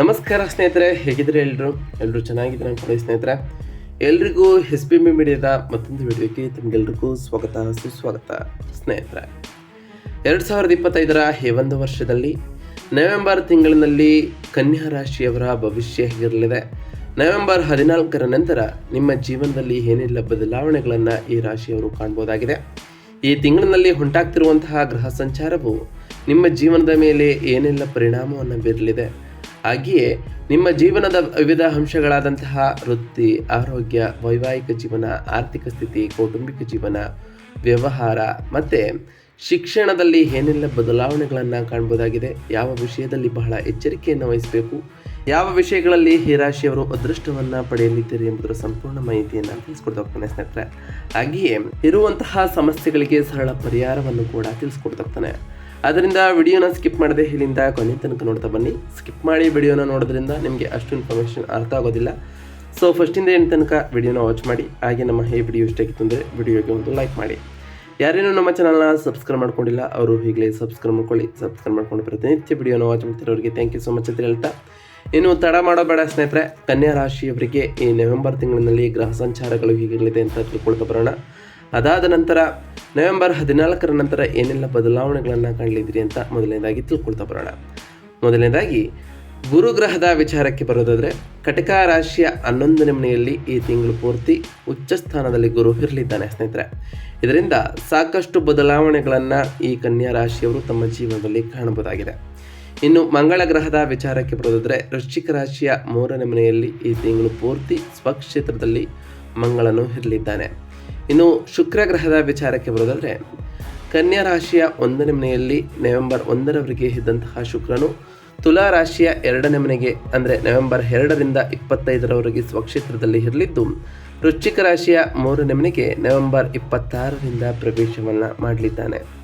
ನಮಸ್ಕಾರ ಸ್ನೇಹಿತರೆ ಹೇಗಿದ್ರೆ ಎಲ್ಲರೂ ಎಲ್ಲರೂ ಚೆನ್ನಾಗಿದ್ರೆ ಅನ್ಕೊಳ್ಳಿ ಸ್ನೇಹಿತರೆ. ಎಲ್ರಿಗೂ ಎಸ್ ಪಿ ಎಂ ಮೀಡಿಯಾದ ಮತ್ತೊಂದು ವಿಡಿಯೋಕ್ಕೆ ತಮಗೆಲ್ರಿಗೂ ಸ್ವಾಗತ, ಸುಸ್ವಾಗತ ಸ್ನೇಹಿತರೆ. ಎರಡು ಸಾವಿರದ ಇಪ್ಪತ್ತೈದರ ಈ ಒಂದು ವರ್ಷದಲ್ಲಿ ನವೆಂಬರ್ ತಿಂಗಳಿನಲ್ಲಿ ಕನ್ಯಾ ರಾಶಿಯವರ ಭವಿಷ್ಯ ಹೇಗಿರಲಿದೆ? ನವೆಂಬರ್ ಹದಿನಾಲ್ಕರ ನಂತರ ನಿಮ್ಮ ಜೀವನದಲ್ಲಿ ಏನೆಲ್ಲ ಬದಲಾವಣೆಗಳನ್ನು ಈ ರಾಶಿಯವರು ಕಾಣ್ಬೋದಾಗಿದೆ. ಈ ತಿಂಗಳಿನಲ್ಲಿ ಉಂಟಾಗ್ತಿರುವಂತಹ ಗ್ರಹ ಸಂಚಾರವು ನಿಮ್ಮ ಜೀವನದ ಮೇಲೆ ಏನೆಲ್ಲ ಪರಿಣಾಮವನ್ನು ಬೀರಲಿದೆ? ಹಾಗೆಯೇ ನಿಮ್ಮ ಜೀವನದ ವಿವಿಧ ಅಂಶಗಳಾದಂತಹ ವೃತ್ತಿ, ಆರೋಗ್ಯ, ವೈವಾಹಿಕ ಜೀವನ, ಆರ್ಥಿಕ ಸ್ಥಿತಿ, ಕೌಟುಂಬಿಕ ಜೀವನ, ವ್ಯವಹಾರ ಮತ್ತು ಶಿಕ್ಷಣದಲ್ಲಿ ಏನೆಲ್ಲ ಬದಲಾವಣೆಗಳನ್ನು ಕಾಣ್ಬೋದಾಗಿದೆ, ಯಾವ ವಿಷಯದಲ್ಲಿ ಬಹಳ ಎಚ್ಚರಿಕೆಯನ್ನು ವಹಿಸಬೇಕು, ಯಾವ ವಿಷಯಗಳಲ್ಲಿ ಈ ರಾಶಿಯವರು ಅದೃಷ್ಟವನ್ನು ಪಡೆಯಲಿದ್ದೀರಿ ಎಂಬುದರ ಸಂಪೂರ್ಣ ಮಾಹಿತಿಯನ್ನು ತಿಳಿಸ್ಕೊಡ್ತಾ ಹೋಗ್ತಾನೆ ಸ್ನೇಹಿತರೆ. ಹಾಗೆಯೇ ಇರುವಂತಹ ಸಮಸ್ಯೆಗಳಿಗೆ ಸರಳ ಪರಿಹಾರವನ್ನು ಕೂಡ ತಿಳಿಸ್ಕೊಡ್ತಾ ಹೋಗ್ತಾನೆ. ಅದರಿಂದ ವಿಡಿಯೋನ ಸ್ಕಿಪ್ ಮಾಡದೆ ಇಲ್ಲಿಂದ ಕೊನೆ ತನಕ ನೋಡ್ತಾ ಬನ್ನಿ. ಸ್ಕಿಪ್ ಮಾಡಿ ವಿಡಿಯೋನ ನೋಡೋದ್ರಿಂದ ನಿಮಗೆ ಅಷ್ಟು ಇನ್ಫಾರ್ಮೇಷನ್ ಅರ್ಥ ಆಗೋದಿಲ್ಲ. ಸೊ ಫಸ್ಟಿಂದ ಏನು ತನಕ ವಿಡಿಯೋನ ವಾಚ್ ಮಾಡಿ, ಹಾಗೆ ನಮ್ಮ ಈ ವಿಡಿಯೋ ಇಷ್ಟ ಆಗಿತ್ತು ಅಂದರೆ ವಿಡಿಯೋಗೆ ಒಂದು ಲೈಕ್ ಮಾಡಿ. ಯಾರೇನೂ ನಮ್ಮ ಚಾನಲ್ನ ಸಬ್ಸ್ಕ್ರೈಬ್ ಮಾಡ್ಕೊಂಡಿಲ್ಲ, ಅವರು ಈಗಲೇ ಸಬ್ಸ್ಕ್ರೈಬ್ ಮಾಡ್ಕೊಳ್ಳಿ. ಸಬ್ಸ್ಕ್ರೈಬ್ ಮಾಡ್ಕೊಂಡು ಪ್ರತಿನಿತ್ಯ ವಿಡಿಯೋನ ವಾಚ್ ಮಾಡ್ತಿರೋರಿಗೆ ಥ್ಯಾಂಕ್ ಯು ಸೊ ಮಚ್ ಅಂತ ಹೇಳ್ತಾ. ಇನ್ನು ತಡ ಮಾಡೋಬೇಡ ಸ್ನೇಹಿತರೆ, ಕನ್ಯಾ ರಾಶಿಯವರಿಗೆ ಈ ನವೆಂಬರ್ ತಿಂಗಳಿನಲ್ಲಿ ಗ್ರಹ ಸಂಚಾರಗಳು ಹೀಗಿರಲಿದೆ ಅಂತ ತಿಳ್ಕೊಳ್ತಾ ಬರೋಣ. ಅದಾದ ನಂತರ ನವೆಂಬರ್ ಹದಿನಾಲ್ಕರ ನಂತರ ಏನೆಲ್ಲ ಬದಲಾವಣೆಗಳನ್ನು ಕಾಣಲಿದ್ರಿ ಅಂತ ಮೊದಲನೇದಾಗಿ ತಿಳ್ಕೊಳ್ತಾ ಬರೋಣ. ಮೊದಲನೇದಾಗಿ, ಗುರುಗ್ರಹದ ವಿಚಾರಕ್ಕೆ ಬರೋದಾದರೆ, ಕಟಕ ರಾಶಿಯ ಹನ್ನೊಂದನೇ ಮನೆಯಲ್ಲಿ ಈ ತಿಂಗಳು ಪೂರ್ತಿ ಉಚ್ಚ ಸ್ಥಾನದಲ್ಲಿ ಗುರು ಇರಲಿದ್ದಾನೆ ಸ್ನೇಹಿತರೆ. ಇದರಿಂದ ಸಾಕಷ್ಟು ಬದಲಾವಣೆಗಳನ್ನು ಈ ಕನ್ಯಾ ರಾಶಿಯವರು ತಮ್ಮ ಜೀವನದಲ್ಲಿ ಕಾಣಬಹುದಾಗಿದೆ. ಇನ್ನು ಮಂಗಳ ಗ್ರಹದ ವಿಚಾರಕ್ಕೆ ಬರೋದಾದರೆ, ವೃಶ್ಚಿಕ ರಾಶಿಯ ಮೂರನೇ ಮನೆಯಲ್ಲಿ ಈ ತಿಂಗಳು ಪೂರ್ತಿ ಸ್ವಕ್ಷೇತ್ರದಲ್ಲಿ ಮಂಗಳನು ಇರಲಿದ್ದಾನೆ. ಇನ್ನು ಶುಕ್ರ ಗ್ರಹದ ವಿಚಾರಕ್ಕೆ ಬರೋದಾದರೆ, ಕನ್ಯಾ ರಾಶಿಯ ಒಂದನೇ ಮನೆಯಲ್ಲಿ ನವೆಂಬರ್ ಒಂದರವರೆಗೆ ಇದ್ದಂತಹ ಶುಕ್ರನು ತುಲಾ ರಾಶಿಯ ಎರಡನೇ ಮನೆಗೆ, ಅಂದರೆ ನವೆಂಬರ್ ಎರಡರಿಂದ ಇಪ್ಪತ್ತೈದರವರೆಗೆ ಸ್ವಕ್ಷೇತ್ರದಲ್ಲಿ ಇರಲಿದ್ದು, ವೃಶ್ಚಿಕ ರಾಶಿಯ ಮೂರನೇ ಮನೆಗೆ ನವೆಂಬರ್ ಇಪ್ಪತ್ತಾರರಿಂದ ಪ್ರವೇಶವನ್ನು ಮಾಡಲಿದ್ದಾನೆ.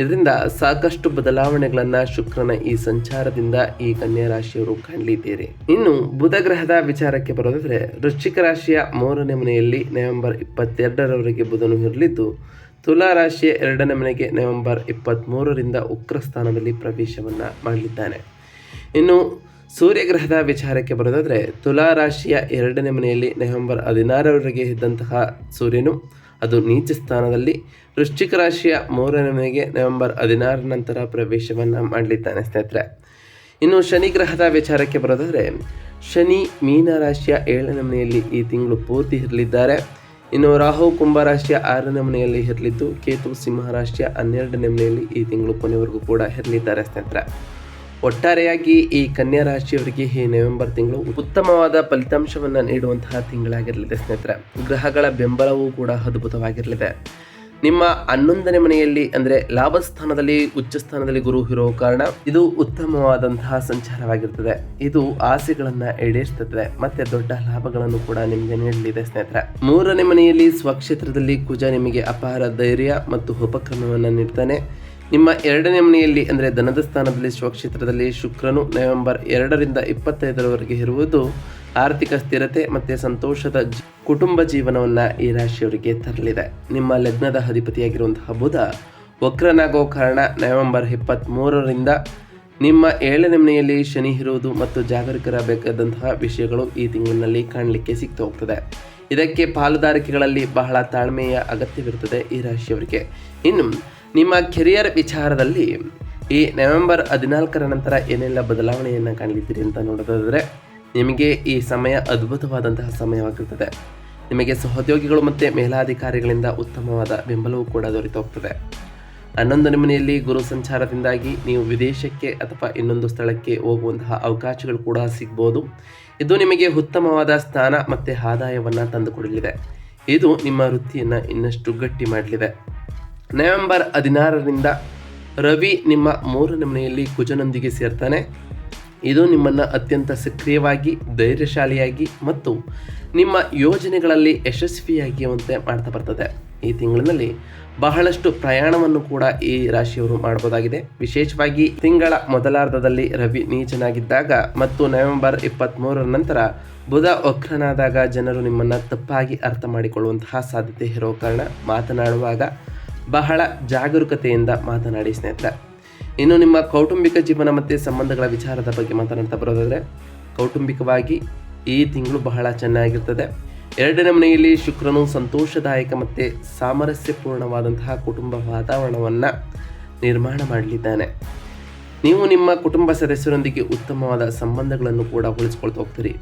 ಇದರಿಂದ ಸಾಕಷ್ಟು ಬದಲಾವಣೆಗಳನ್ನು ಶುಕ್ರನ ಈ ಸಂಚಾರದಿಂದ ಈ ಕನ್ಯಾ ರಾಶಿಯವರು ಕಾಣಲಿದ್ದೀರಿ ಇನ್ನು ಬುಧ ಗ್ರಹದ ವಿಚಾರಕ್ಕೆ ಬರೋದಾದ್ರೆ, ವೃಶ್ಚಿಕ ರಾಶಿಯ ಮೂರನೇ ಮನೆಯಲ್ಲಿ ನವೆಂಬರ್ ಇಪ್ಪತ್ತೆರಡರವರೆಗೆ ಬುಧನು ಇರಲಿದ್ದು, ತುಲಾ ರಾಶಿಯ ಎರಡನೇ ಮನೆಗೆ ನವೆಂಬರ್ ಇಪ್ಪತ್ತ್ಮೂರರಿಂದ ಉಗ್ರ ಸ್ಥಾನದಲ್ಲಿ ಪ್ರವೇಶವನ್ನು ಮಾಡಲಿದ್ದಾನೆ. ಇನ್ನು ಸೂರ್ಯಗ್ರಹದ ವಿಚಾರಕ್ಕೆ ಬರೋದಾದರೆ, ತುಲಾ ರಾಶಿಯ ಎರಡನೇ ಮನೆಯಲ್ಲಿ ನವೆಂಬರ್ ಹದಿನಾರರವರೆಗೆ ಇದ್ದಂತಹ ಸೂರ್ಯನು ಅದು ನೀಚ ಸ್ಥಾನದಲ್ಲಿ ವೃಶ್ಚಿಕ ರಾಶಿಯ ಮೂರನೇ ಮನೆಗೆ ನವೆಂಬರ್ ಹದಿನಾರ ನಂತರ ಪ್ರವೇಶವನ್ನು ಮಾಡಲಿದ್ದಾನೆ ಸ್ನೇಹಿತರೆ. ಇನ್ನು ಶನಿ ಗ್ರಹದ ವಿಚಾರಕ್ಕೆ ಬರೋದಾದರೆ, ಶನಿ ಮೀನ ರಾಶಿಯ ಏಳನೇ ಮನೆಯಲ್ಲಿ ಈ ತಿಂಗಳು ಪೂರ್ತಿ ಇರಲಿದ್ದಾರೆ. ಇನ್ನು ರಾಹು ಕುಂಭ ರಾಶಿಯ ಆರನೇ ಮನೆಯಲ್ಲಿ ಇರಲಿದ್ದು, ಕೇತು ಸಿಂಹ ರಾಶಿಯ ಹನ್ನೆರಡನೇ ಮನೆಯಲ್ಲಿ ಈ ತಿಂಗಳು ಕೊನೆವರೆಗೂ ಕೂಡ ಇರಲಿದ್ದಾರೆ ಸ್ನೇಹಿತರೆ. ಒಟ್ಟಾರೆಯಾಗಿ ಈ ಕನ್ಯಾ ರಾಶಿಯವರಿಗೆ ಈ ನವೆಂಬರ್ ತಿಂಗಳು ಉತ್ತಮವಾದ ಫಲಿತಾಂಶವನ್ನು ನೀಡುವಂತಹ ತಿಂಗಳಾಗಿರಲಿದೆ, ಸ್ನೇಹಿತರೆ. ಗ್ರಹಗಳ ಬೆಂಬಲವೂ ಕೂಡ ಅದ್ಭುತವಾಗಿರಲಿದೆ. ನಿಮ್ಮ ಹನ್ನೊಂದನೇ ಮನೆಯಲ್ಲಿ, ಅಂದರೆ ಲಾಭ ಸ್ಥಾನದಲ್ಲಿ ಉಚ್ಚ ಸ್ಥಾನದಲ್ಲಿ ಗುರು ಇರೋ ಕಾರಣ ಇದು ಉತ್ತಮವಾದಂತಹ ಸಂಚಾರವಾಗಿರ್ತದೆ. ಇದು ಆಸೆಗಳನ್ನ ಈಡೇರಿಸುತ್ತದೆ ಮತ್ತೆ ದೊಡ್ಡ ಲಾಭಗಳನ್ನು ಕೂಡ ನಿಮಗೆ ನೀಡಲಿದೆ, ಸ್ನೇಹಿತರೆ. ಮೂರನೇ ಮನೆಯಲ್ಲಿ ಸ್ವಕ್ಷೇತ್ರದಲ್ಲಿ ಕುಜ ನಿಮಗೆ ಅಪಾರ ಧೈರ್ಯ ಮತ್ತು ಉಪಕ್ರಮವನ್ನು ನೀಡ್ತಾನೆ. ನಿಮ್ಮ ಎರಡನೇ ಮನೆಯಲ್ಲಿ, ಅಂದರೆ ಧನದ ಸ್ಥಾನದಲ್ಲಿ ಸ್ವಕ್ಷೇತ್ರದಲ್ಲಿ ಶುಕ್ರನು ನವೆಂಬರ್ ಎರಡರಿಂದ ಇಪ್ಪತ್ತೈದರವರೆಗೆ ಇರುವುದು ಆರ್ಥಿಕ ಸ್ಥಿರತೆ ಮತ್ತು ಸಂತೋಷದ ಕುಟುಂಬ ಜೀವನವನ್ನು ಈ ರಾಶಿಯವರಿಗೆ ತರಲಿದೆ. ನಿಮ್ಮ ಲಗ್ನದ ಅಧಿಪತಿಯಾಗಿರುವಂತಹ ಬುಧ ವಕ್ರನಾಗೋ ಕಾರಣ ನವೆಂಬರ್ ಇಪ್ಪತ್ತ್ಮೂರರಿಂದ ನಿಮ್ಮ ಏಳನೇ ಮನೆಯಲ್ಲಿ ಶನಿ ಇರುವುದು ಮತ್ತು ಜಾಗರೂಕರಾಗಬೇಕಾದಂತಹ ವಿಷಯಗಳು ಈ ತಿಂಗಳಿನಲ್ಲಿ ಕಾಣಲಿಕ್ಕೆ ಸಿಗ್ತಾ ಹೋಗ್ತದೆ. ಇದಕ್ಕೆ ಪಾಲುದಾರಿಕೆಗಳಲ್ಲಿ ಬಹಳ ತಾಳ್ಮೆಯ ಅಗತ್ಯವಿರುತ್ತದೆ ಈ ರಾಶಿಯವರಿಗೆ. ಇನ್ನು ನಿಮ್ಮ ಕೆರಿಯರ್ ವಿಚಾರದಲ್ಲಿ ಈ ನವೆಂಬರ್ ಹದಿನಾಲ್ಕರ ನಂತರ ಏನೆಲ್ಲ ಬದಲಾವಣೆಯನ್ನು ಕಾಣಲಿದ್ದೀರಿ ಅಂತ ನೋಡೋದಾದರೆ, ನಿಮಗೆ ಈ ಸಮಯ ಅದ್ಭುತವಾದಂತಹ ಸಮಯವಾಗಿರ್ತದೆ. ನಿಮಗೆ ಸಹೋದ್ಯೋಗಿಗಳು ಮತ್ತು ಮೇಲಾಧಿಕಾರಿಗಳಿಂದ ಉತ್ತಮವಾದ ಬೆಂಬಲವೂ ಕೂಡ ದೊರೆತು ಹೋಗ್ತದೆ. ಹನ್ನೊಂದನೇ ಮನೆಯಲ್ಲಿ ಗುರು ಸಂಚಾರದಿಂದಾಗಿ ನೀವು ವಿದೇಶಕ್ಕೆ ಅಥವಾ ಇನ್ನೊಂದು ಸ್ಥಳಕ್ಕೆ ಹೋಗುವಂತಹ ಅವಕಾಶಗಳು ಕೂಡ ಸಿಗ್ಬೋದು. ಇದು ನಿಮಗೆ ಉತ್ತಮವಾದ ಸ್ಥಾನ ಮತ್ತು ಆದಾಯವನ್ನು ತಂದುಕೊಡಲಿದೆ. ಇದು ನಿಮ್ಮ ವೃತ್ತಿಯನ್ನು ಇನ್ನಷ್ಟು ಗಟ್ಟಿ ಮಾಡಲಿದೆ. ನವೆಂಬರ್ ಹದಿನಾರರಿಂದ ರವಿ ನಿಮ್ಮ ಮೂರನೇ ಮನೆಯಲ್ಲಿ ಕುಜನೊಂದಿಗೆ ಸೇರ್ತಾನೆ. ಇದು ನಿಮ್ಮನ್ನು ಅತ್ಯಂತ ಸಕ್ರಿಯವಾಗಿ, ಧೈರ್ಯಶಾಲಿಯಾಗಿ ಮತ್ತು ನಿಮ್ಮ ಯೋಜನೆಗಳಲ್ಲಿ ಯಶಸ್ವಿಯಾಗಿರುವಂತೆ ಮಾಡ್ತಾ ಬರ್ತದೆ. ಈ ತಿಂಗಳಿನಲ್ಲಿ ಬಹಳಷ್ಟು ಪ್ರಯಾಣವನ್ನು ಕೂಡ ಈ ರಾಶಿಯವರು ಮಾಡಬಹುದಾಗಿದೆ ವಿಶೇಷವಾಗಿ ತಿಂಗಳ ಮೊದಲಾರ್ಧದಲ್ಲಿ ರವಿ ನೀಚನಾಗಿದ್ದಾಗ ಮತ್ತು ನವೆಂಬರ್ ಇಪ್ಪತ್ತ್ಮೂರರ ನಂತರ ಬುಧ ವಕ್ರನಾದಾಗ ಜನರು ನಿಮ್ಮನ್ನು ತಪ್ಪಾಗಿ ಅರ್ಥ ಮಾಡಿಕೊಳ್ಳುವಂತಹ ಸಾಧ್ಯತೆ ಇರೋ ಕಾರಣ ಮಾತನಾಡುವಾಗ ಬಹಳ ಜಾಗರೂಕತೆಯಿಂದ ಮಾತನಾಡಿ ಸ್ನೇಹಿತರೆ. ಇನ್ನು ನಿಮ್ಮ ಕೌಟುಂಬಿಕ ಜೀವನ ಮತ್ತು ಸಂಬಂಧಗಳ ವಿಚಾರದ ಬಗ್ಗೆ ಮಾತನಾಡ್ತಾ ಬರೋದಾದರೆ, ಕೌಟುಂಬಿಕವಾಗಿ ಈ ತಿಂಗಳು ಬಹಳ ಚೆನ್ನಾಗಿರ್ತದೆ. ಎರಡನೇ ಮನೆಯಲ್ಲಿ ಶುಕ್ರನು ಸಂತೋಷದಾಯಕ ಮತ್ತು ಸಾಮರಸ್ಯಪೂರ್ಣವಾದಂತಹ ಕುಟುಂಬ ವಾತಾವರಣವನ್ನು ನಿರ್ಮಾಣ ಮಾಡಲಿದ್ದಾನೆ. ನೀವು ನಿಮ್ಮ ಕುಟುಂಬ ಸದಸ್ಯರೊಂದಿಗೆ ಉತ್ತಮವಾದ ಸಂಬಂಧಗಳನ್ನು ಕೂಡ ಉಳಿಸ್ಕೊಳ್ತಾ ಹೋಗ್ತೀರಿ.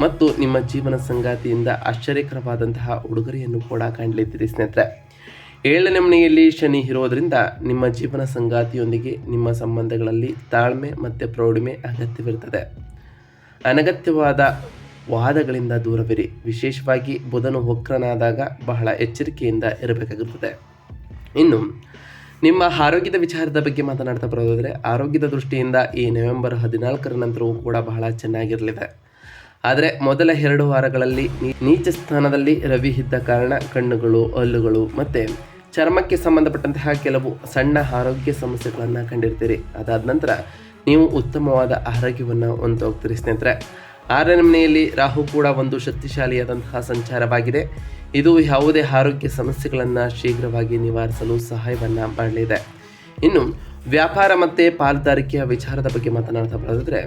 ಮತ್ತು ನಿಮ್ಮ ಜೀವನ ಸಂಗಾತಿಯಿಂದ ಆಶ್ಚರ್ಯಕರವಾದಂತಹ ಉಡುಗೊರೆಯನ್ನು ಕೂಡ ಕಾಣಲಿದ್ದೀರಿ ಸ್ನೇಹಿತರೆ. ಏಳನೇ ಮನೆಯಲ್ಲಿ ಶನಿ ಇರೋದರಿಂದ ನಿಮ್ಮ ಜೀವನ ಸಂಗಾತಿಯೊಂದಿಗೆ ನಿಮ್ಮ ಸಂಬಂಧಗಳಲ್ಲಿ ತಾಳ್ಮೆ ಮತ್ತು ಪ್ರೌಢಿಮೆ ಅಗತ್ಯವಿರುತ್ತದೆ. ಅನಗತ್ಯವಾದ ವಾದಗಳಿಂದ ದೂರವಿರಿ. ವಿಶೇಷವಾಗಿ ಬುಧನು ವಕ್ರನಾದಾಗ ಬಹಳ ಎಚ್ಚರಿಕೆಯಿಂದ ಇರಬೇಕಾಗುತ್ತದೆ ಇನ್ನು, ನಿಮ್ಮ ಆರೋಗ್ಯದ ವಿಚಾರದ ಬಗ್ಗೆ ಮಾತನಾಡ್ತಾ ಬರೋದಾದರೆ, ಆರೋಗ್ಯದ ದೃಷ್ಟಿಯಿಂದ ಈ ನವೆಂಬರ್ ಹದಿನಾಲ್ಕರ ನಂತರವೂ ಕೂಡ ಬಹಳ ಚೆನ್ನಾಗಿರಲಿದೆ. ಆದರೆ ಮೊದಲ ಎರಡು ವಾರಗಳಲ್ಲಿ ನೀಚ ಸ್ಥಾನದಲ್ಲಿ ರವಿ ಇದ್ದ ಕಾರಣ ಕಣ್ಣುಗಳು, ಹಲ್ಲುಗಳು ಮತ್ತು ಚರ್ಮಕ್ಕೆ ಸಂಬಂಧಪಟ್ಟಂತಹ ಕೆಲವು ಸಣ್ಣ ಆರೋಗ್ಯ ಸಮಸ್ಯೆಗಳನ್ನು ಕಂಡಿರ್ತೀರಿ. ಅದಾದ ನಂತರ ನೀವು ಉತ್ತಮವಾದ ಆರೋಗ್ಯವನ್ನು ಹೊಂದು ಹೋಗ್ತೀರಿ ಸ್ನೇಹಿತರೆ. ಆರನೇ ಮನೆಯಲ್ಲಿ ರಾಹು ಕೂಡ ಒಂದು ಶಕ್ತಿಶಾಲಿಯಾದಂತಹ ಸಂಚಾರವಾಗಿದೆ. ಇದು ಯಾವುದೇ ಆರೋಗ್ಯ ಸಮಸ್ಯೆಗಳನ್ನು ಶೀಘ್ರವಾಗಿ ನಿವಾರಿಸಲು ಸಹಾಯವನ್ನು ಮಾಡಲಿದೆ. ಇನ್ನು ವ್ಯಾಪಾರ ಮತ್ತು ಪಾಲುದಾರಿಕೆಯ ವಿಚಾರದ ಬಗ್ಗೆ ಮಾತನಾಡ್ತಾ ಬರೋದಾದರೆ,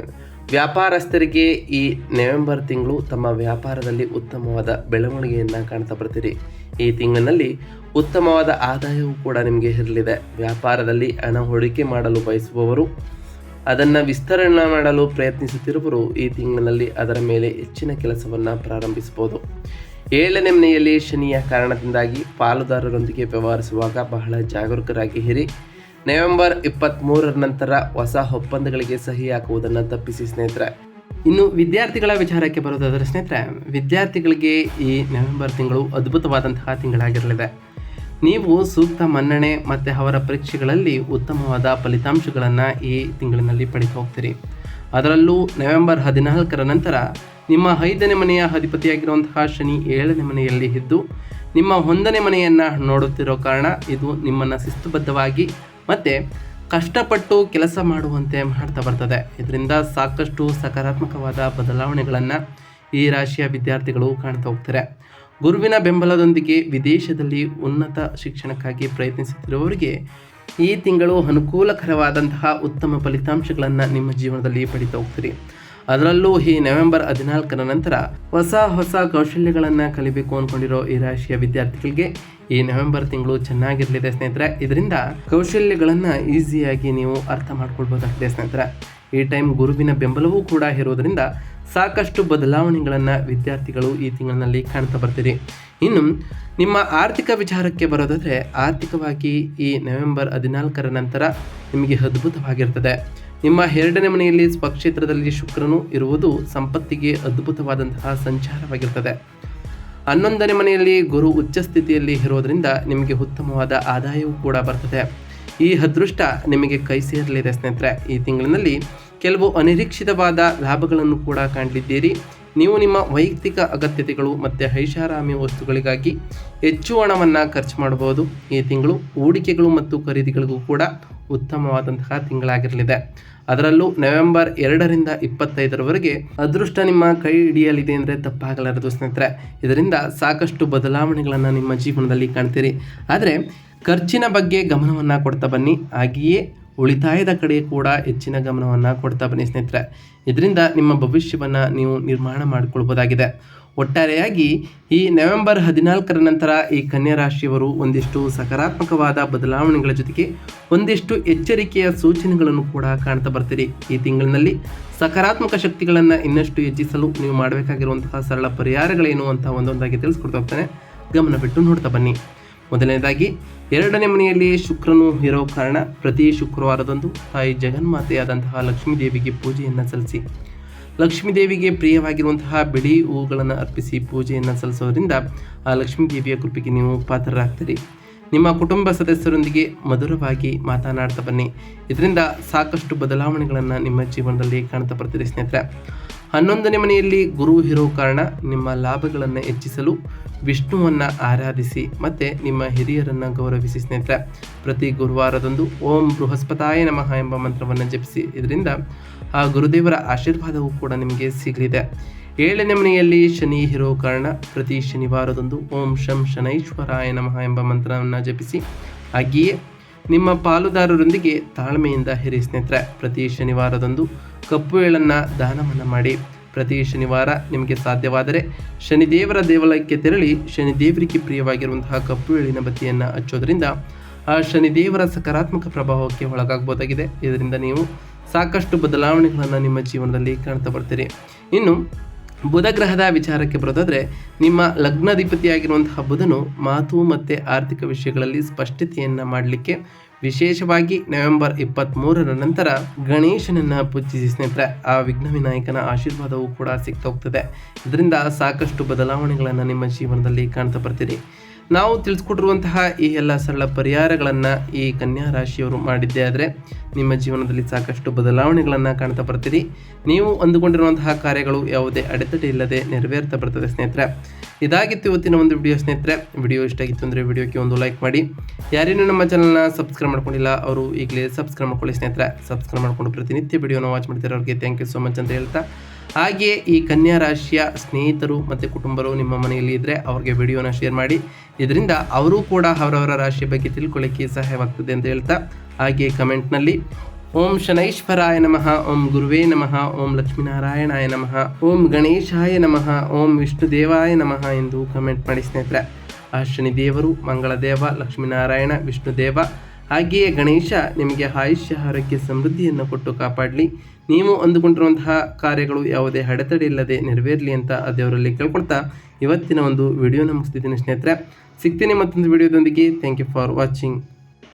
ವ್ಯಾಪಾರಸ್ಥರಿಗೆ ಈ ನವೆಂಬರ್ ತಿಂಗಳು ತಮ್ಮ ವ್ಯಾಪಾರದಲ್ಲಿ ಉತ್ತಮವಾದ ಬೆಳವಣಿಗೆಯನ್ನು ಕಾಣ್ತಾ ಬರ್ತೀರಿ. ಈ ತಿಂಗಳಿನಲ್ಲಿ ಉತ್ತಮವಾದ ಆದಾಯವೂ ಕೂಡ ನಿಮಗೆ ಇರಲಿದೆ. ವ್ಯಾಪಾರದಲ್ಲಿ ಹಣ ಹೂಡಿಕೆ ಮಾಡಲು ಬಯಸುವವರು, ಅದನ್ನು ವಿಸ್ತರಣೆ ಮಾಡಲು ಪ್ರಯತ್ನಿಸುತ್ತಿರುವರು ಈ ತಿಂಗಳಿನಲ್ಲಿ ಅದರ ಮೇಲೆ ಹೆಚ್ಚಿನ ಕೆಲಸವನ್ನು ಪ್ರಾರಂಭಿಸಬಹುದು. ಏಳನೇ ಮನೆಯಲ್ಲಿ ಶನಿಯ ಕಾರಣದಿಂದಾಗಿ ಪಾಲುದಾರರೊಂದಿಗೆ ವ್ಯವಹರಿಸುವಾಗ ಬಹಳ ಜಾಗರೂಕರಾಗಿ ಹೇರಿ ನವೆಂಬರ್ ಇಪ್ಪತ್ತ್ಮೂರರ ನಂತರ ಹೊಸ ಒಪ್ಪಂದಗಳಿಗೆ ಸಹಿ ಹಾಕುವುದನ್ನು ತಪ್ಪಿಸಿ ಸ್ನೇಹಿತರೆ. ಇನ್ನು ವಿದ್ಯಾರ್ಥಿಗಳ ವಿಚಾರಕ್ಕೆ ಬರೋದಾದರೆ ಸ್ನೇಹಿತರೆ, ವಿದ್ಯಾರ್ಥಿಗಳಿಗೆ ಈ ನವೆಂಬರ್ ತಿಂಗಳು ಅದ್ಭುತವಾದಂತಹ ತಿಂಗಳಾಗಿರಲಿದೆ. ನೀವು ಸೂಕ್ತ ಮನ್ನಣೆ ಮತ್ತು ಅವರ ಪರೀಕ್ಷೆಗಳಲ್ಲಿ ಉತ್ತಮವಾದ ಫಲಿತಾಂಶಗಳನ್ನು ಈ ತಿಂಗಳಿನಲ್ಲಿ ಪಡೆದು ಹೋಗ್ತೀರಿ. ಅದರಲ್ಲೂ ನವೆಂಬರ್ ಹದಿನಾಲ್ಕರ ನಂತರ ನಿಮ್ಮ ಐದನೇ ಮನೆಯ ಅಧಿಪತಿಯಾಗಿರುವಂತಹ ಶನಿ ಏಳನೇ ಮನೆಯಲ್ಲಿ ಇದ್ದು, ನಿಮ್ಮ ಒಂದನೇ ಮನೆಯನ್ನು ನೋಡುತ್ತಿರೋ ಕಾರಣ ಇದು ನಿಮ್ಮನ್ನು ಶಿಸ್ತುಬದ್ಧವಾಗಿ ಮತ್ತು ಕಷ್ಟಪಟ್ಟು ಕೆಲಸ ಮಾಡುವಂತೆ ಮಾಡ್ತಾ ಬರ್ತದೆ. ಇದರಿಂದ ಸಾಕಷ್ಟು ಸಕಾರಾತ್ಮಕವಾದ ಬದಲಾವಣೆಗಳನ್ನು ಈ ರಾಶಿಯ ವಿದ್ಯಾರ್ಥಿಗಳು ಕಾಣ್ತಾ ಹೋಗ್ತಾರೆ. ಗುರುವಿನ ಬೆಂಬಲದೊಂದಿಗೆ ವಿದೇಶದಲ್ಲಿ ಉನ್ನತ ಶಿಕ್ಷಣಕ್ಕಾಗಿ ಪ್ರಯತ್ನಿಸುತ್ತಿರುವವರಿಗೆ ಈ ತಿಂಗಳು ಅನುಕೂಲಕರವಾದಂತಹ ಉತ್ತಮ ಫಲಿತಾಂಶಗಳನ್ನು ನಿಮ್ಮ ಜೀವನದಲ್ಲಿ ಪಡಿತಾ ಹೋಗ್ತೀರಿ. ಅದರಲ್ಲೂ ಈ ನವೆಂಬರ್ ಹದಿನಾಲ್ಕರ ನಂತರ ಹೊಸ ಹೊಸ ಕೌಶಲ್ಯಗಳನ್ನು ಕಲಿಬೇಕು ಅಂದ್ಕೊಂಡಿರೋ ಈ ರಾಶಿಯ ವಿದ್ಯಾರ್ಥಿಗಳಿಗೆ ಈ ನವೆಂಬರ್ ತಿಂಗಳು ಚೆನ್ನಾಗಿರಲಿದೆ ಸ್ನೇಹಿತರೆ. ಇದರಿಂದ ಕೌಶಲ್ಯಗಳನ್ನು ಈಸಿಯಾಗಿ ನೀವು ಅರ್ಥ ಮಾಡ್ಕೊಳ್ಬೋದಾಗಿದೆ ಸ್ನೇಹಿತರೆ. ಈ ಟೈಮ್ ಗುರುವಿನ ಬೆಂಬಲವೂ ಕೂಡ ಇರೋದರಿಂದ ಸಾಕಷ್ಟು ಬದಲಾವಣೆಗಳನ್ನು ವಿದ್ಯಾರ್ಥಿಗಳು ಈ ತಿಂಗಳಿನಲ್ಲಿ ಕಾಣ್ತಾ ಬರ್ತೀರಿ ಇನ್ನು ನಿಮ್ಮ ಆರ್ಥಿಕ ವಿಚಾರಕ್ಕೆ ಬರೋದಾದರೆ ಆರ್ಥಿಕವಾಗಿ ಈ ನವೆಂಬರ್ ಹದಿನಾಲ್ಕರ ನಂತರ ನಿಮಗೆ ಅದ್ಭುತವಾಗಿರ್ತದೆ. ನಿಮ್ಮ ಎರಡನೇ ಮನೆಯಲ್ಲಿ ಸ್ವಕ್ಷೇತ್ರದಲ್ಲಿ ಶುಕ್ರನು ಇರುವುದು ಸಂಪತ್ತಿಗೆ ಅದ್ಭುತವಾದಂತಹ ಸಂಚಾರವಾಗಿರ್ತದೆ. ಹನ್ನೊಂದನೇ ಮನೆಯಲ್ಲಿ ಗುರು ಉಚ್ಚ ಸ್ಥಿತಿಯಲ್ಲಿ ಇರೋದರಿಂದ ನಿಮಗೆ ಉತ್ತಮವಾದ ಆದಾಯವೂ ಕೂಡ ಬರ್ತದೆ. ಈ ಅದೃಷ್ಟ ನಿಮಗೆ ಕೈ ಸೇರಲಿದೆ ಸ್ನೇಹಿತರೆ. ಈ ತಿಂಗಳಿನಲ್ಲಿ ಕೆಲವು ಅನಿರೀಕ್ಷಿತವಾದ ಲಾಭಗಳನ್ನು ಕೂಡ ಕಾಣಲಿದ್ದೀರಿ. ನೀವು ನಿಮ್ಮ ವೈಯಕ್ತಿಕ ಅಗತ್ಯತೆಗಳು ಮತ್ತು ಐಷಾರಾಮಿ ವಸ್ತುಗಳಿಗಾಗಿ ಹೆಚ್ಚು ಹಣವನ್ನು ಖರ್ಚು ಮಾಡಬಹುದು. ಈ ತಿಂಗಳು ಹೂಡಿಕೆಗಳು ಮತ್ತು ಖರೀದಿಗಳಿಗೂ ಕೂಡ ಉತ್ತಮವಾದಂತಹ ತಿಂಗಳಾಗಿರಲಿದೆ. ಅದರಲ್ಲೂ ನವೆಂಬರ್ ಎರಡರಿಂದ ಇಪ್ಪತ್ತೈದರವರೆಗೆ ಅದೃಷ್ಟ ನಿಮ್ಮ ಕೈ ಹಿಡಿಯಲಿದೆ ಅಂದರೆ ತಪ್ಪಾಗಲಾರದು ಸ್ನೇಹಿತರೆ. ಇದರಿಂದ ಸಾಕಷ್ಟು ಬದಲಾವಣೆಗಳನ್ನು ನಿಮ್ಮ ಜೀವನದಲ್ಲಿ ಕಾಣ್ತೀರಿ. ಆದರೆ ಖರ್ಚಿನ ಬಗ್ಗೆ ಗಮನವನ್ನು ಕೊಡ್ತಾ ಬನ್ನಿ. ಹಾಗೆಯೇ ಉಳಿತಾಯದ ಕಡೆ ಕೂಡ ಹೆಚ್ಚಿನ ಗಮನವನ್ನು ಕೊಡ್ತಾ ಬನ್ನಿ ಸ್ನೇಹಿತರೆ. ಇದರಿಂದ ನಿಮ್ಮ ಭವಿಷ್ಯವನ್ನು ನೀವು ನಿರ್ಮಾಣ ಮಾಡಿಕೊಳ್ಬೋದಾಗಿದೆ. ಒಟ್ಟಾರೆಯಾಗಿ ಈ ನವೆಂಬರ್ ಹದಿನಾಲ್ಕರ ನಂತರ ಈ ಕನ್ಯಾ ರಾಶಿಯವರು ಒಂದಿಷ್ಟು ಸಕಾರಾತ್ಮಕವಾದ ಬದಲಾವಣೆಗಳ ಜೊತೆಗೆ ಒಂದಿಷ್ಟು ಎಚ್ಚರಿಕೆಯ ಸೂಚನೆಗಳನ್ನು ಕೂಡ ಕಾಣ್ತಾ ಬರ್ತೀರಿ. ಈ ತಿಂಗಳಿನಲ್ಲಿ ಸಕಾರಾತ್ಮಕ ಶಕ್ತಿಗಳನ್ನು ಇನ್ನಷ್ಟು ಹೆಚ್ಚಿಸಲು ನೀವು ಮಾಡಬೇಕಾಗಿರುವಂತಹ ಸರಳ ಪರಿಹಾರಗಳೇನು ಅಂತ ಒಂದೊಂದಾಗಿ ತಿಳಿಸ್ಕೊಡ್ತಾ ಹೋಗ್ತಾನೆ. ಗಮನ ಬಿಟ್ಟು ನೋಡ್ತಾ ಬನ್ನಿ. ಮೊದಲನೇದಾಗಿ, ಎರಡನೇ ಮನೆಯಲ್ಲಿ ಶುಕ್ರನು ಇರೋ ಕಾರಣ ಪ್ರತಿ ಶುಕ್ರವಾರದಂದು ತಾಯಿ ಜಗನ್ಮಾತೆಯಾದಂತಹ ಲಕ್ಷ್ಮೀ ದೇವಿಗೆ ಪೂಜೆಯನ್ನು ಸಲ್ಲಿಸಿ. ಲಕ್ಷ್ಮೀ ದೇವಿಗೆ ಪ್ರಿಯವಾಗಿರುವಂತಹ ಬಿಳಿ ಹೂಗಳನ್ನು ಅರ್ಪಿಸಿ ಪೂಜೆಯನ್ನು ಸಲ್ಲಿಸೋದ್ರಿಂದ ಆ ಲಕ್ಷ್ಮೀ ದೇವಿಯ ಕೃಪೆಗೆ ನೀವು ಪಾತ್ರರಾಗ್ತೀರಿ. ನಿಮ್ಮ ಕುಟುಂಬ ಸದಸ್ಯರೊಂದಿಗೆ ಮಧುರವಾಗಿ ಮಾತನಾಡ್ತಾ ಬನ್ನಿ. ಇದರಿಂದ ಸಾಕಷ್ಟು ಬದಲಾವಣೆಗಳನ್ನು ನಿಮ್ಮ ಜೀವನದಲ್ಲಿ ಕಾಣ್ತಾ ಬರ್ತೀರಿ ಸ್ನೇಹಿತರೆ. ಹನ್ನೊಂದನೇ ಮನೆಯಲ್ಲಿ ಗುರು ಇರೋ ಕಾರಣ ನಿಮ್ಮ ಲಾಭಗಳನ್ನು ಹೆಚ್ಚಿಸಲು ವಿಷ್ಣುವನ್ನು ಆರಾಧಿಸಿ ಮತ್ತು ನಿಮ್ಮ ಹಿರಿಯರನ್ನು ಗೌರವಿಸಿ ಸ್ನೇಹಿತರೆ, ಪ್ರತಿ ಗುರುವಾರದಂದು ಓಂ ಬೃಹಸ್ಪತಾಯ ನಮಃ ಎಂಬ ಮಂತ್ರವನ್ನು ಜಪಿಸಿ, ಇದರಿಂದ ಆ ಗುರುದೇವರ ಆಶೀರ್ವಾದವೂ ಕೂಡ ನಿಮಗೆ ಸಿಗಲಿದೆ. ಏಳನೇ ಮನೆಯಲ್ಲಿ ಶನಿ ಇರೋ ಕಾರಣ ಪ್ರತಿ ಶನಿವಾರದಂದು ಓಂ ಶಂ ಶನೈಶ್ವರಾಯ ನಮಃ ಎಂಬ ಮಂತ್ರವನ್ನು ಜಪಿಸಿ, ಹಾಗೆಯೇ ನಿಮ್ಮ ಪಾಲುದಾರರೊಂದಿಗೆ ತಾಳ್ಮೆಯಿಂದ ಹಿರಿ ಸ್ನೇಹಿತರೆ. ಪ್ರತಿ ಶನಿವಾರದಂದು ಕಪ್ಪು ಎಳ್ಳನ್ನು ದಾನವನ್ನು ಮಾಡಿ. ಪ್ರತಿ ಶನಿವಾರ ನಿಮಗೆ ಸಾಧ್ಯವಾದರೆ ಶನಿದೇವರ ದೇವಾಲಯಕ್ಕೆ ತೆರಳಿ ಶನಿದೇವರಿಗೆ ಪ್ರಿಯವಾಗಿರುವಂತಹ ಕಪ್ಪು ಏಳಿನ ಬತ್ತಿಯನ್ನು ಹಚ್ಚೋದ್ರಿಂದ ಆ ಶನಿದೇವರ ಸಕಾರಾತ್ಮಕ ಪ್ರಭಾವಕ್ಕೆ ಒಳಗಾಗಬಹುದಾಗಿದೆ. ಇದರಿಂದ ನೀವು ಸಾಕಷ್ಟು ಬದಲಾವಣೆಗಳನ್ನು ನಿಮ್ಮ ಜೀವನದಲ್ಲಿ ಕಾಣ್ತಾ ಬರ್ತೀರಿ. ಇನ್ನು ಬುಧ ಗ್ರಹದ ವಿಚಾರಕ್ಕೆ ಬರೋದಾದರೆ, ನಿಮ್ಮ ಲಗ್ನಾಧಿಪತಿಯಾಗಿರುವಂತಹ ಬುಧನು ಮಾತು ಮತ್ತು ಆರ್ಥಿಕ ವಿಷಯಗಳಲ್ಲಿ ಸ್ಪಷ್ಟತೆಯನ್ನು ಮಾಡಲಿಕ್ಕೆ ವಿಶೇಷವಾಗಿ ನವೆಂಬರ್ ಇಪ್ಪತ್ತ್ಮೂರರ ನಂತರ ಗಣೇಶನನ್ನು ಪೂಜಿಸಿ ಸ್ನೇಹಿತರೆ, ಆ ವಿಘ್ನ ವಿನಾಯಕನ ಆಶೀರ್ವಾದವೂ ಕೂಡ ಸಿಗ್ತಾ ಹೋಗ್ತದೆ. ಇದರಿಂದ ಸಾಕಷ್ಟು ಬದಲಾವಣೆಗಳನ್ನು ನಿಮ್ಮ ಜೀವನದಲ್ಲಿ ಕಾಣ್ತಾ ಬರ್ತೀರಿ. ನಾವು ತಿಳಿಸ್ಕೊಟ್ಟಿರುವಂತಹ ಈ ಎಲ್ಲ ಸರಳ ಪರಿಹಾರಗಳನ್ನು ಈ ಕನ್ಯಾ ರಾಶಿಯವರು ಮಾಡಿದ್ದೇ ಆದರೆ ನಿಮ್ಮ ಜೀವನದಲ್ಲಿ ಸಾಕಷ್ಟು ಬದಲಾವಣೆಗಳನ್ನು ಕಾಣ್ತಾ ಬರ್ತೀರಿ. ನೀವು ಅಂದುಕೊಂಡಿರುವಂತಹ ಕಾರ್ಯಗಳು ಯಾವುದೇ ಅಡೆತಡೆ ಇಲ್ಲದೆ ನೆರವೇರ್ತಾ ಬರ್ತದೆ ಸ್ನೇಹಿತರೆ. ಇದಾಗಿತ್ತು ಇವತ್ತಿನ ಒಂದು ವಿಡಿಯೋ ಸ್ನೇಹಿತರೆ. ವಿಡಿಯೋ ಇಷ್ಟ ಆಗಿತ್ತು ಅಂದರೆ ವಿಡಿಯೋಕ್ಕೆ ಒಂದು ಲೈಕ್ ಮಾಡಿ. ಯಾರೇನು ನಮ್ಮ ಚಾನಲ್ನ ಸಬ್ಸ್ಕ್ರೈಬ್ ಮಾಡ್ಕೊಂಡಿಲ್ಲ, ಅವರು ಈಗಲೇ ಸಬ್ಸ್ಕ್ರೈಬ್ ಮಾಡ್ಕೊಳ್ಳಿ ಸ್ನೇಹಿತರೆ. ಸಬ್ಸ್ಕ್ರೈಬ್ ಮಾಡ್ಕೊಂಡು ಪ್ರತಿನಿತ್ಯ ವಿಡಿಯೋನ ವಾಚ್ ಮಾಡ್ತಾರೆ ಅವ್ರಿಗೆ ಥ್ಯಾಂಕ್ ಯು ಸೊ ಮಚ್ ಅಂತ ಹೇಳ್ತಾ ಹಾಗೆಯೇ ಈ ಕನ್ಯಾ ರಾಶಿಯ ಸ್ನೇಹಿತರು ಮತ್ತು ಕುಟುಂಬರು ನಿಮ್ಮ ಮನೆಯಲ್ಲಿ ಇದ್ದರೆ ಅವ್ರಿಗೆ ವಿಡಿಯೋನ ಶೇರ್ ಮಾಡಿ. ಇದರಿಂದ ಅವರೂ ಕೂಡ ಅವರವರ ರಾಶಿಯ ಬಗ್ಗೆ ತಿಳ್ಕೊಳ್ಳಿಕ್ಕೆ ಸಹಾಯವಾಗ್ತದೆ ಅಂತ ಹೇಳ್ತಾ ಹಾಗೆಯೇ ಕಮೆಂಟ್ನಲ್ಲಿ ಓಂ ಶನೈಶ್ವರಾಯ ನಮಃ, ಓಂ ಗುರುವೇ ನಮಃ, ಓಂ ಲಕ್ಷ್ಮೀನಾರಾಯಣಾಯ ನಮಃ, ಓಂ ಗಣೇಶಾಯ ನಮಃ, ಓಂ ವಿಷ್ಣು ದೇವಾಯ ನಮಃ ಎಂದು ಕಮೆಂಟ್ ಮಾಡಿ ಸ್ನೇಹಿತರೆ. ಆ ಶನಿದೇವರು ಮಂಗಳದೇವ, ಲಕ್ಷ್ಮೀನಾರಾಯಣ, ವಿಷ್ಣುದೇವ ಹಾಗೆಯೇ ಗಣೇಶ ನಿಮಗೆ ಆಯುಷ್ಯ ಆರೋಗ್ಯ ಸಮೃದ್ಧಿಯನ್ನು ಕೊಟ್ಟು ಕಾಪಾಡಲಿ. ನೀವು ಅಂದುಕೊಂಡಿರುವಂತಹ ಕಾರ್ಯಗಳು ಯಾವುದೇ ಅಡೆತಡೆ ಇಲ್ಲದೆ ನೆರವೇರಲಿ ಅಂತ ದೇವರಲ್ಲಿ ಕೇಳ್ಕೊಳ್ತಾ ಇವತ್ತಿನ ಒಂದು ವಿಡಿಯೋನ ಮುಗಿಸ್ತಿದ್ದೀನಿ ಸ್ನೇಹಿತರೆ. ಸಿಗ್ತೀನಿ ಮತ್ತೊಂದು ವಿಡಿಯೋದೊಂದಿಗೆ. Thank you for watching